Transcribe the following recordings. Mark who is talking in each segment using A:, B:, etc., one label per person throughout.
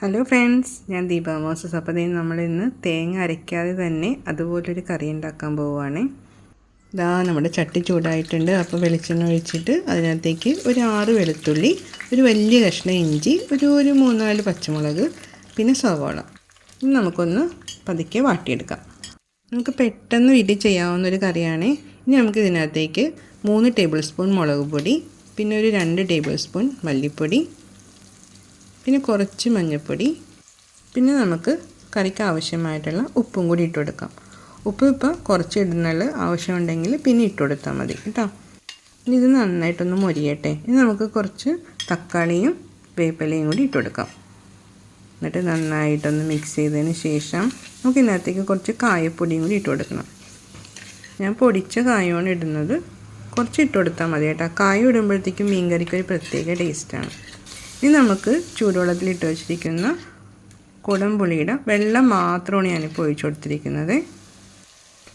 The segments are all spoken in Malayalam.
A: ഹലോ ഫ്രണ്ട്സ് ഞാൻ ദീപ. മോസസ് അപ്പോൾ ദേ നമ്മളിന്ന് തേങ്ങ അരയ്ക്കാതെ തന്നെ അതുപോലൊരു കറി ഉണ്ടാക്കാൻ പോവുകയാണ്. ഇതാ നമ്മുടെ ചട്ടി ചൂടായിട്ടുണ്ട്. അപ്പോൾ വെളിച്ചെണ്ണ ഒഴിച്ചിട്ട് അതിനകത്തേക്ക് ഒരു ആറ് വെളുത്തുള്ളി ഒരു വലിയ കഷ്ണം ഇഞ്ചി ഒരു ഒരു മൂന്നാൽ പച്ചമുളക് പിന്നെ സവാള. ഇത് നമുക്കൊന്ന് പതുക്കെ വാട്ടിയെടുക്കാം. നമുക്ക് പെട്ടെന്ന് വീട്ടിൽ ചെയ്യാവുന്ന ഒരു കറിയാണ്. ഇനി നമുക്ക് ഇതിനകത്തേക്ക് മൂന്ന് ടേബിൾ സ്പൂൺ മുളക് പൊടി പിന്നെ ഒരു രണ്ട് ടേബിൾ സ്പൂൺ മല്ലിപ്പൊടി പിന്നെ കുറച്ച് മഞ്ഞൾപ്പൊടി പിന്നെ നമുക്ക് കറിക്ക് ആവശ്യമായിട്ടുള്ള ഉപ്പും കൂടി ഇട്ട് കൊടുക്കാം. ഉപ്പ് ഇപ്പോൾ കുറച്ച് ഇടുന്നത് ആവശ്യമുണ്ടെങ്കിൽ പിന്നെ ഇട്ട് കൊടുത്താൽ മതി കേട്ടോ. ഇനി ഇത് നന്നായിട്ടൊന്ന് മൊരിയട്ടെ. ഇനി നമുക്ക് കുറച്ച് തക്കാളിയും വേപ്പിലയും കൂടി ഇട്ട് കൊടുക്കാം. എന്നിട്ട് നന്നായിട്ടൊന്ന് മിക്സ് ചെയ്തതിന് ശേഷം നമുക്ക് ഇതിനകത്തേക്ക് കുറച്ച് കായപ്പൊടിയും കൂടി ഇട്ട് കൊടുക്കണം. ഞാൻ പൊടിച്ച കായമാണ് ഇടുന്നത്. കുറച്ച് ഇട്ട് കൊടുത്താൽ മതി കേട്ടോ. കായ ഇടുമ്പോഴത്തേക്കും മീൻ കറിക്ക് ഒരു പ്രത്യേക ടേസ്റ്റാണ് ഇനി നമുക്ക് ചൂടുവെള്ളത്തിൽ ഇട്ട് വെച്ചിരിക്കുന്ന കുടംപുളിയുടെ വെള്ളം മാത്രമാണ് ഞാനിപ്പോൾ ഒഴിച്ചു കൊടുത്തിരിക്കുന്നത്.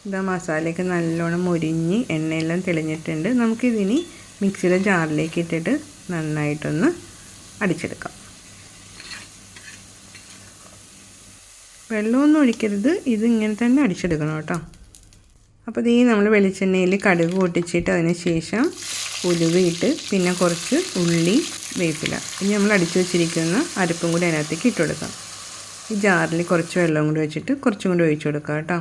A: ഇതാ മസാലയൊക്കെ നല്ലോണം മുരിഞ്ഞ് എണ്ണയെല്ലാം തെളിഞ്ഞിട്ടുണ്ട്. നമുക്കിതിനി മിക്സിയുടെ ജാറിലേക്ക് ഇട്ടിട്ട് നന്നായിട്ടൊന്ന് അടിച്ചെടുക്കാം. വെള്ളമൊന്നും ഒഴിക്കരുത്. ഇത് ഇങ്ങനെ തന്നെ അടിച്ചെടുക്കണം കേട്ടോ. അപ്പോൾ ഈ നമ്മൾ വെളിച്ചെണ്ണയിൽ കടുക് പൊട്ടിച്ചിട്ട് അതിന് ശേഷം ഉലുവയിട്ട് പിന്നെ കുറച്ച് ഉള്ളി വേപ്പില ഇനി നമ്മൾ അടിച്ചു വെച്ചിരിക്കുന്ന അരപ്പും കൂടി അതിനകത്തേക്ക് ഇട്ട് കൊടുക്കാം. ഈ ജാറിൽ കുറച്ച് വെള്ളം കൂടി വെച്ചിട്ട് കുറച്ചും കൂടി ഒഴിച്ചു കൊടുക്കാം കേട്ടോ.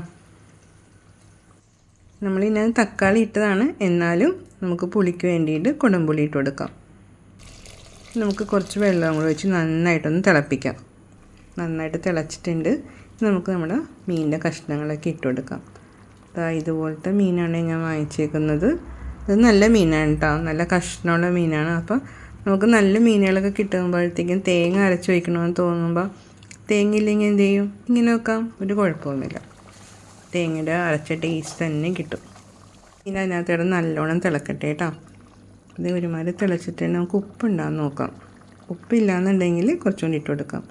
A: നമ്മൾ ഇതിനകത്ത് തക്കാളി ഇട്ടതാണ്. എന്നാലും നമുക്ക് പുളിക്ക് വേണ്ടിയിട്ട് കുടംപുളി ഇട്ട് കൊടുക്കാം. നമുക്ക് കുറച്ച് വെള്ളം കൂടി വെച്ച് നന്നായിട്ടൊന്ന് തിളപ്പിക്കാം. നന്നായിട്ട് തിളച്ചിട്ടുണ്ട്. നമുക്ക് നമ്മുടെ മീനിന്റെ കഷ്ണങ്ങളൊക്കെ ഇട്ട് കൊടുക്കാം. അതാ ഇതുപോലത്തെ മീനാണ് ഞാൻ വാങ്ങിച്ചേക്കുന്നത്. ഇത് നല്ല മീനാണ് കേട്ടോ. നല്ല കഷ്ണമുള്ള മീനാണ്. അപ്പോൾ നമുക്ക് നല്ല മീനുകളൊക്കെ കിട്ടുമ്പോഴത്തേക്കും തേങ്ങ അരച്ച് വയ്ക്കണമെന്ന് തോന്നുമ്പോൾ തേങ്ങ ഇല്ലെങ്കിൽ എന്ത് ചെയ്യും? ഇങ്ങനെ വെക്കാം. ഒരു കുഴപ്പമൊന്നുമില്ല. തേങ്ങയുടെ അരച്ച ടേസ്റ്റ് തന്നെ കിട്ടും. ഇനി അതിനകത്തോടെ നല്ലോണം തിളക്കട്ടെ കേട്ടോ. ഇത് ഒരുമാതിരി തിളച്ചിട്ട് നമുക്ക് ഉപ്പുണ്ടാകാൻ നോക്കാം. ഉപ്പില്ലാന്നുണ്ടെങ്കിൽ കുറച്ചുകൂടി ഇട്ട് കൊടുക്കാം.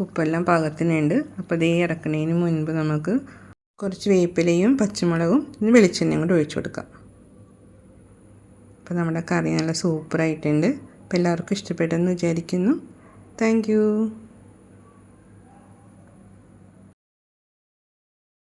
A: ഉപ്പെല്ലാം പാകത്തിനുണ്ട്. അപ്പോൾ ദേ ഇറക്കുന്നതിന് മുൻപ് നമുക്ക് കുറച്ച് വേപ്പിലയും പച്ചമുളകും ഇനി വെളിച്ചെണ്ണയും കൂടി ഒഴിച്ചു കൊടുക്കാം. അപ്പോൾ നമ്മുടെ കറി നല്ല സൂപ്പറായിട്ടുണ്ട്. അപ്പോൾ എല്ലാവർക്കും ഇഷ്ടപ്പെട്ടെന്ന് വിചാരിക്കുന്നു. താങ്ക്